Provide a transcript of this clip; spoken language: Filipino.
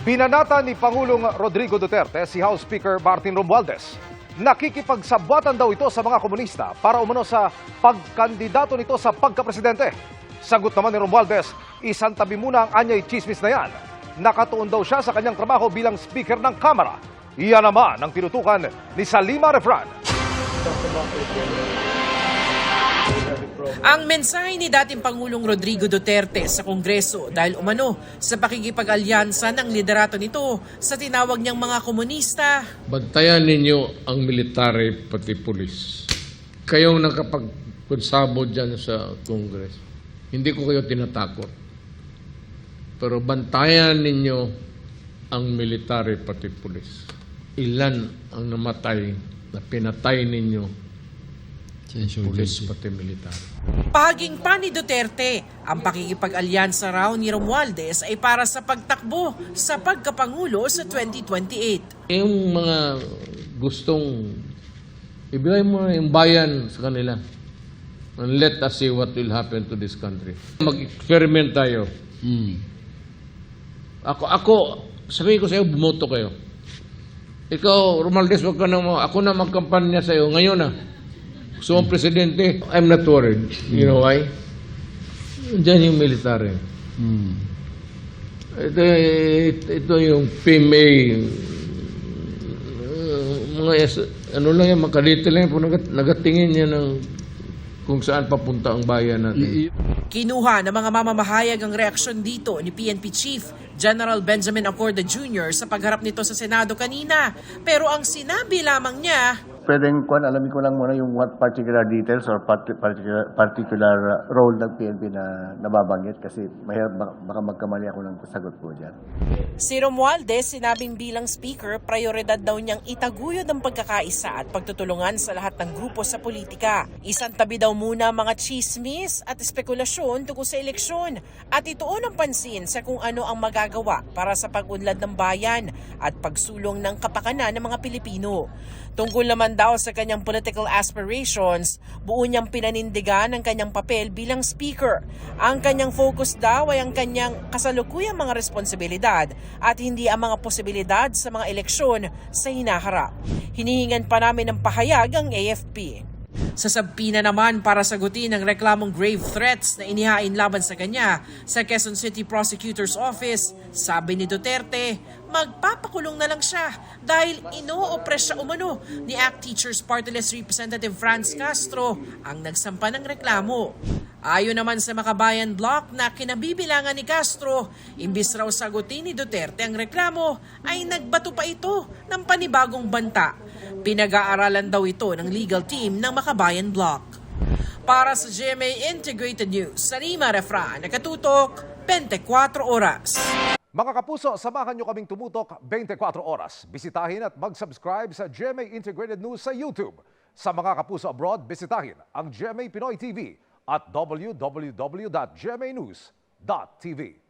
Binanata ni Pangulong Rodrigo Duterte si House Speaker Martin Romualdez. Nakikipagsabwatan daw ito sa mga komunista para umano sa pagkandidato nito sa pagkapresidente. Sagot naman ni Romualdez, isang tabi muna ang anyay chismis na yan. Nakatuon daw siya sa kanyang trabaho bilang Speaker ng Kamara. Iyan naman ang tinutukan ni Salima Refran. Ang mensahe ni dating Pangulong Rodrigo Duterte sa Kongreso dahil umano sa pakikipag-alyansa ng liderato nito sa tinawag niyang mga komunista. Bantayan ninyo ang military pati pulis. Kayong nakapagkonsabo dyan sa Congress. Hindi ko kayo tinatakot. Pero bantayan ninyo ang military pati pulis. Ilan ang namatay na pinatay ninyo pulis pati military. Pahaging pa ni Duterte, ang pakikipag-alyansa raw ni Romualdez ay para sa pagtakbo sa pagkapangulo sa 2028. Yung mga gustong ibigay mo yung bayan sa kanila. And let us see what will happen to this country. Mag-experiment tayo. Ako, ako, sabihin ko sa iyo, bumoto kayo. Ikaw, Romualdez, wag ka na mo. Ako na magkampanya sa iyo. Ngayon na. Gusto mong presidente? I'm not worried. You know why? Diyan yung military. Ito, ito, ito yung PMA. Uh, mga yes- ano lang yan, makadito lang nagat, nagatingin yan ng kung saan papunta ang bayan natin. Kinuha ng mga mamamahayag ang reaksyon dito ni PNP Chief General Benjamin Acorda Jr. sa pagharap nito sa Senado kanina. Pero ang sinabi lamang niya, Pwedeng kwan, alamin ko lang muna yung what particular details or part- particular, particular uh, role ng PNP na nababanggit kasi mahirap baka, magkamali ako ng sagot po dyan. Si Romualdez sinabing bilang speaker, prioridad daw niyang itaguyod ang pagkakaisa at pagtutulungan sa lahat ng grupo sa politika. Isang tabi daw muna mga chismis at espekulasyon tungkol sa eleksyon at ituon ang pansin sa kung ano ang magagawa para sa pag-unlad ng bayan at pagsulong ng kapakanan ng mga Pilipino. Tungkol naman daw sa kanyang political aspirations, buo niyang pinanindigan ang kanyang papel bilang speaker. Ang kanyang focus daw ay ang kanyang kasalukuyang mga responsibilidad at hindi ang mga posibilidad sa mga eleksyon sa hinaharap. Hinihingan pa namin ng pahayag ang AFP. Sa sabpina naman para sagutin ang reklamong grave threats na inihain laban sa kanya sa Quezon City Prosecutor's Office, sabi ni Duterte, magpapakulong na lang siya dahil ino-oppress siya umano ni ACT Teachers Party List Representative Franz Castro ang nagsampa ng reklamo. Ayon naman sa Makabayan Block na kinabibilangan ni Castro, imbis raw sagutin ni Duterte ang reklamo, ay nagbato pa ito ng panibagong banta. Pinag-aaralan daw ito ng legal team ng Makabayan Block. Para sa GMA Integrated News, Sarima Refra, nakatutok, 24 oras. Mga kapuso, samahan nyo kaming tumutok 24 oras. Bisitahin at mag-subscribe sa GMA Integrated News sa YouTube. Sa mga kapuso abroad, bisitahin ang GMA Pinoy TV at www.gmanews.tv.